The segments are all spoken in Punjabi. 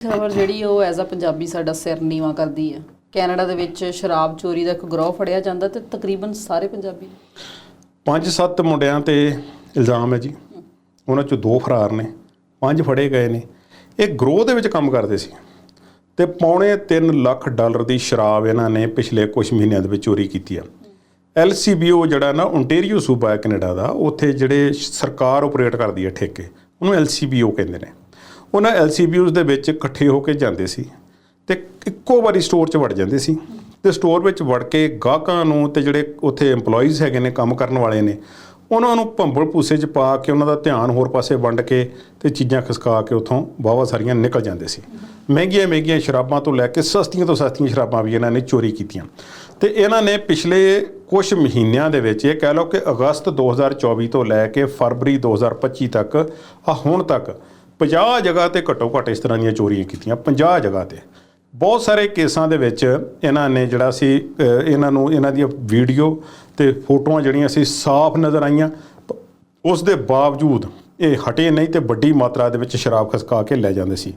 ਖਬਰ ਜਿਹੜੀ ਉਹ ਐਜ਼ ਅ ਪੰਜਾਬੀ ਸਾਡਾ ਸਿਰ ਨੀਵਾ ਕਰਦੀ ਹੈ ਕੈਨੇਡਾ ਦੇ ਵਿੱਚ ਸ਼ਰਾਬ ਚੋਰੀ ਦਾ ਇੱਕ ਗਰੋਹ ਫੜਿਆ ਜਾਂਦਾ ਤੇ ਤਕਰੀਬਨ ਸਾਰੇ ਪੰਜਾਬੀ ਪੰਜ ਸੱਤ ਮੁੰਡਿਆਂ ਤੇ ਇਲਜ਼ਾਮ ਹੈ ਜੀ। ਉਹਨਾਂ ਚੋਂ ਦੋ ਫਰਾਰ ਨੇ, ਪੰਜ ਫੜੇ ਗਏ ਨੇ। ਇਹ ਗਰੋਹ ਦੇ ਵਿੱਚ ਕੰਮ ਕਰਦੇ ਸੀ ਤੇ ਪੌਣੇ 3 ਲੱਖ ਡਾਲਰ ਦੀ ਸ਼ਰਾਬ ਇਹਨਾਂ ਨੇ ਪਿਛਲੇ ਕੁਝ ਮਹੀਨਿਆਂ ਦੇ ਵਿੱਚ ਚੋਰੀ ਕੀਤੀ ਆ। LCBO ਜਿਹੜਾ ਨਾ ਓਨਟਾਰੀਓ ਸੂਬਾ ਹੈ ਕੈਨੇਡਾ ਦਾ, ਉੱਥੇ ਜਿਹੜੇ ਸਰਕਾਰ ਆਪਰੇਟ ਕਰਦੀ ਹੈ ਠੇਕੇ, ਉਹਨੂੰ LCBO ਕਹਿੰਦੇ ਨੇ। ਉਹਨਾਂ LCBOs ਦੇ ਵਿੱਚ ਇਕੱਠੇ ਹੋ ਕੇ ਜਾਂਦੇ ਸੀ ਤੇ ਇੱਕੋ ਵਾਰੀ ਸਟੋਰ 'ਚ ਵੜ ਜਾਂਦੇ ਸੀ ਤੇ ਸਟੋਰ ਵਿੱਚ ਵੜ ਕੇ ਗਾਹਕਾਂ ਨੂੰ ਤੇ ਜਿਹੜੇ ਉੱਥੇ EMPLOYEES ਹੈਗੇ ਨੇ ਕੰਮ ਕਰਨ ਵਾਲੇ ਨੇ, ਉਹਨਾਂ ਨੂੰ ਭੰਬਲ ਭੂਸੇ 'ਚ ਪਾ ਕੇ ਉਹਨਾਂ ਦਾ ਧਿਆਨ ਹੋਰ ਪਾਸੇ ਵੰਡ ਕੇ ਤੇ ਚੀਜ਼ਾਂ ਖਿਸਕਾ ਕੇ ਉੱਥੋਂ ਵਾਹਵਾ ਸਾਰੀਆਂ ਨਿਕਲ ਜਾਂਦੇ ਸੀ। ਮਹਿੰਗੀਆਂ ਮਹਿੰਗੀਆਂ ਸ਼ਰਾਬਾਂ ਤੋਂ ਲੈ ਕੇ ਸਸਤੀਆਂ ਤੋਂ ਸਸਤੀਆਂ ਸ਼ਰਾਬਾਂ ਵੀ ਇਹਨਾਂ ਨੇ ਚੋਰੀ ਕੀਤੀਆਂ। ਤੇ ਇਹਨਾਂ ਨੇ ਪਿਛਲੇ ਕੁਝ ਮਹੀਨਿਆਂ ਦੇ ਵਿੱਚ ਇਹ ਕਹਿ ਲਓ ਕਿ ਅਗਸਤ 2024 ਤੋਂ ਲੈ ਕੇ ਫਰਵਰੀ 2025 ਤੱਕ ਆ ਹੁਣ ਤੱਕ 50 ਜਗ੍ਹਾ ਤੇ ਘੱਟੋ ਘੱਟ ਇਸ ਤਰ੍ਹਾਂ ਦੀਆਂ ਚੋਰੀਆਂ ਕੀਤੀਆਂ 50 ਜਗ੍ਹਾ ਤੇ। ਬਹੁਤ ਸਾਰੇ ਕੇਸਾਂ ਦੇ ਵਿੱਚ ਇਹਨਾਂ ਨੇ ਜਿਹੜਾ ਸੀ ਇਹਨਾਂ ਨੂੰ, ਇਹਨਾਂ ਦੀਆਂ ਵੀਡੀਓ ਤੇ ਫੋਟੋਆਂ ਜਿਹੜੀਆਂ ਸੀ ਸਾਫ਼ ਨਜ਼ਰ ਆਈਆਂ। ਉਸ ਦੇ ਬਾਵਜੂਦ ਇਹ ਹਟੇ ਨਹੀਂ ਤੇ ਵੱਡੀ ਮਾਤਰਾ ਦੇ ਵਿੱਚ ਸ਼ਰਾਬ ਖਸਕਾ ਕੇ ਲੈ ਜਾਂਦੇ ਸੀ।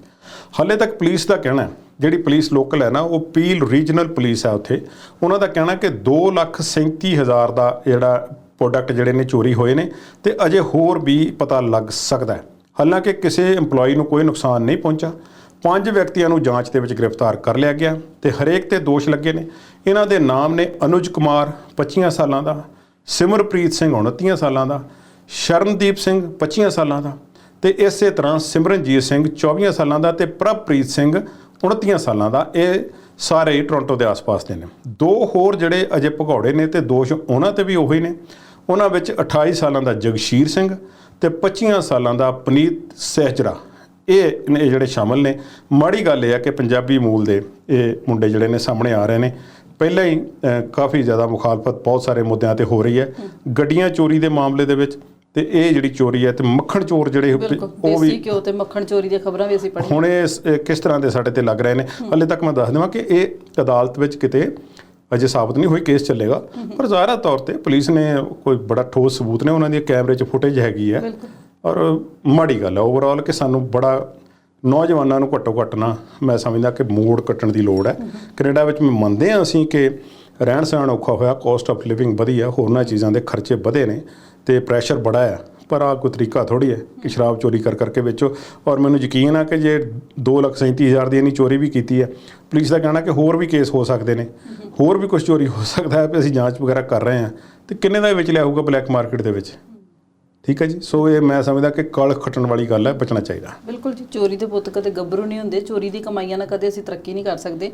ਹਾਲੇ ਤੱਕ ਪੁਲਿਸ ਦਾ ਕਹਿਣਾ ਜਿਹੜੀ ਪੁਲਿਸ ਲੋਕਲ ਹੈ ਨਾ, ਉਹ ਪੀਲ ਰੀਜਨਲ ਪੁਲਿਸ ਹੈ ਉੱਥੇ। ਉਹਨਾਂ ਦਾ ਕਹਿਣਾ ਕਿ 237000 ਦਾ ਜਿਹੜਾ ਪ੍ਰੋਡਕਟ ਜਿਹੜੇ ਨੇ ਚੋਰੀ ਹੋਏ ਨੇ ਤੇ ਅਜੇ ਹੋਰ ਵੀ ਪਤਾ ਲੱਗ ਸਕਦਾ ਹੈ। ਹਾਲਾਂਕਿ ਕਿਸੇ EMPLOYEE ਨੂੰ ਕੋਈ ਨੁਕਸਾਨ ਨਹੀਂ ਪਹੁੰਚਾ ਪੰਜ ਵਿਅਕਤੀਆਂ ਨੂੰ ਜਾਂਚ ਦੇ ਵਿੱਚ ਗ੍ਰਿਫਤਾਰ ਕਰ ਲਿਆ ਗਿਆ ਤੇ ਹਰੇਕ ਤੇ ਦੋਸ਼ ਲੱਗੇ ਨੇ। ਇਹਨਾਂ ਦੇ ਨਾਮ ਨੇ ਅਨੁਜ ਕੁਮਾਰ 25 ਸਾਲਾਂ ਦਾ, ਸਿਮਰਪ੍ਰੀਤ ਸਿੰਘ 29 ਸਾਲਾਂ ਦਾ, ਸ਼ਰਨਦੀਪ ਸਿੰਘ 25 ਸਾਲਾਂ ਦਾ ਤੇ ਇਸੇ ਤਰ੍ਹਾਂ ਸਿਮਰਨਜੀਤ ਸਿੰਘ 24 ਸਾਲਾਂ ਦਾ ਤੇ ਪ੍ਰਭਪ੍ਰੀਤ ਸਿੰਘ 29 ਸਾਲਾਂ ਦਾ। ਇਹ ਸਾਰੇ ਹੀ ਟੋਰਾਂਟੋ ਦੇ ਆਸ-ਪਾਸ ਦੇ ਨੇ। ਦੋ ਹੋਰ ਜਿਹੜੇ ਅਜੇ ਭਗੌੜੇ ਨੇ ਤੇ ਦੋਸ਼ ਉਹਨਾਂ ਤੇ ਵੀ ਉਹੀ ਨੇ। ਉਹਨਾਂ ਵਿੱਚ 28 ਸਾਲਾਂ ਦਾ ਜਗਸ਼ੀਰ ਸਿੰਘ ਤੇ 25 ਸਾਲਾਂ ਦਾ ਪਨੀਤ ਸਹਿਜਰਾ। ਇਹ ਇਹ ਜਿਹੜੇ ਸ਼ਾਮਲ ਨੇ। ਮਾੜੀ ਗੱਲ ਇਹ ਹੈ ਕਿ ਪੰਜਾਬੀ ਮੂਲ ਦੇ ਇਹ ਮੁੰਡੇ ਜਿਹੜੇ ਨੇ ਸਾਹਮਣੇ ਆ ਰਹੇ ਨੇ। ਪਹਿਲਾਂ ਹੀ ਕਾਫੀ ਜ਼ਿਆਦਾ ਮੁਖਾਲਫਤ ਬਹੁਤ ਸਾਰੇ ਮੁੱਦਿਆਂ ਤੇ ਹੋ ਰਹੀ ਹੈ। ਗੱਡੀਆਂ ਚੋਰੀ ਦੇ ਮਾਮਲੇ ਦੇ ਵਿੱਚ ਤੇ ਇਹ ਜਿਹੜੀ ਚੋਰੀ ਹੈ ਤੇ ਮੱਖਣ ਚੋਰ ਜਿਹੜੇ ਉਹ ਵੀ ਘਿਓ ਤੇ ਮੱਖਣ ਚੋਰੀ ਦੀਆਂ ਖਬਰਾਂ ਵੀ ਅਸੀਂ ਪੜ੍ਹੀਆਂ। ਹੁਣ ਇਹ ਕਿਸ ਤਰ੍ਹਾਂ ਦੇ ਸਾਡੇ ਤੇ ਲੱਗ ਰਹੇ ਨੇ? ਹਾਲੇ ਤੱਕ ਮੈਂ ਦੱਸ ਦੇਵਾਂ ਕਿ ਇਹ ਅਦਾਲਤ ਵਿੱਚ ਕਿਤੇ ਅਜੇ ਸਾਬਤ ਨਹੀਂ ਹੋਈ ਕੇਸ ਚੱਲੇਗਾ। ਪਰ ਜ਼ਾਹਿਰਾ ਤੌਰ ਤੇ ਪੁਲਿਸ ਨੇ ਕੋਈ ਬੜਾ ਠੋਸ ਸਬੂਤ ਨੇ ਉਹਨਾਂ ਦੀ ਕੈਮਰੇ 'ਚ ਫੁਟੇਜ ਹੈਗੀ ਹੈ। ਔਰ ਮਾੜੀ ਗੱਲ ਹੈ ਓਵਰਆਲ ਕਿ ਸਾਨੂੰ ਬੜਾ ਨੌਜਵਾਨਾਂ ਨੂੰ ਘੱਟੋ ਘੱਟ ਨਾ ਮੈਂ ਸਮਝਦਾ ਕਿ ਮੋੜ ਕੱਟਣ ਦੀ ਲੋੜ ਹੈ। ਕੈਨੇਡਾ ਵਿੱਚ ਮੈਂ ਮੰਨਦੇ ਹਾਂ ਅਸੀਂ ਕਿ ਰਹਿਣ ਸਹਿਣ ਔਖਾ ਹੋਇਆ ਕੋਸਟ ਆਫ ਲਿਵਿੰਗ ਵਧੀ ਆ ਹੋਰਨਾਂ ਚੀਜ਼ਾਂ ਦੇ ਖਰਚੇ ਵਧੇ ਨੇ ਤੇ ਪ੍ਰੈਸ਼ਰ ਬੜਾ ਆ ਪਰ ਆ ਕੋਈ ਤਰੀਕਾ ਥੋੜੀ ਹੈ ਕਿ ਸ਼ਰਾਬ ਚੋਰੀ ਕਰ ਕਰਕੇ ਵੇਚੋ। ਔਰ ਮੈਨੂੰ ਯਕੀਨ ਆ ਕਿ ਜੇ 237000 ਦੀ ਇੰਨੀ ਚੋਰੀ ਵੀ ਕੀਤੀ ਹੈ, ਪੁਲਿਸ ਦਾ ਕਹਿਣਾ ਕਿ ਹੋਰ ਵੀ ਕੇਸ ਹੋ ਸਕਦੇ ਨੇ। ਹੋਰ ਵੀ ਕੁਝ ਚੋਰੀ ਹੋ ਸਕਦਾ ਹੈ, ਵੀ ਅਸੀਂ ਜਾਂਚ ਵਗੈਰਾ ਕਰ ਰਹੇ ਹਾਂ। ਤੇ ਕਿੰਨੇ ਦਾ ਵਿੱਚ ਲਿਆ ਹੋਊਗਾ ਬਲੈਕ ਮਾਰਕੀਟ ਦੇ ਵਿੱਚ? ਠੀਕ ਹੈ ਜੀ? ਸੋ ਇਹ ਮੈਂ ਸਮਝਦਾ ਕਿ ਕਲ ਖੱਟਣ ਵਾਲੀ ਗੱਲ ਹੈ, ਬਚਣਾ ਚਾਹੀਦਾ। ਬਿਲਕੁਲ ਜੀ, ਚੋਰੀ ਦੇ ਪੁੱਤ ਕਦੇ ਗੱਭਰੂ ਨਹੀਂ ਹੁੰਦੇ, ਚੋਰੀ ਦੀ ਕਮਾਈਆਂ ਨਾਲ ਕਦੇ ਅਸੀਂ ਤਰੱਕੀ ਨਹੀਂ ਕਰ ਸਕਦੇ।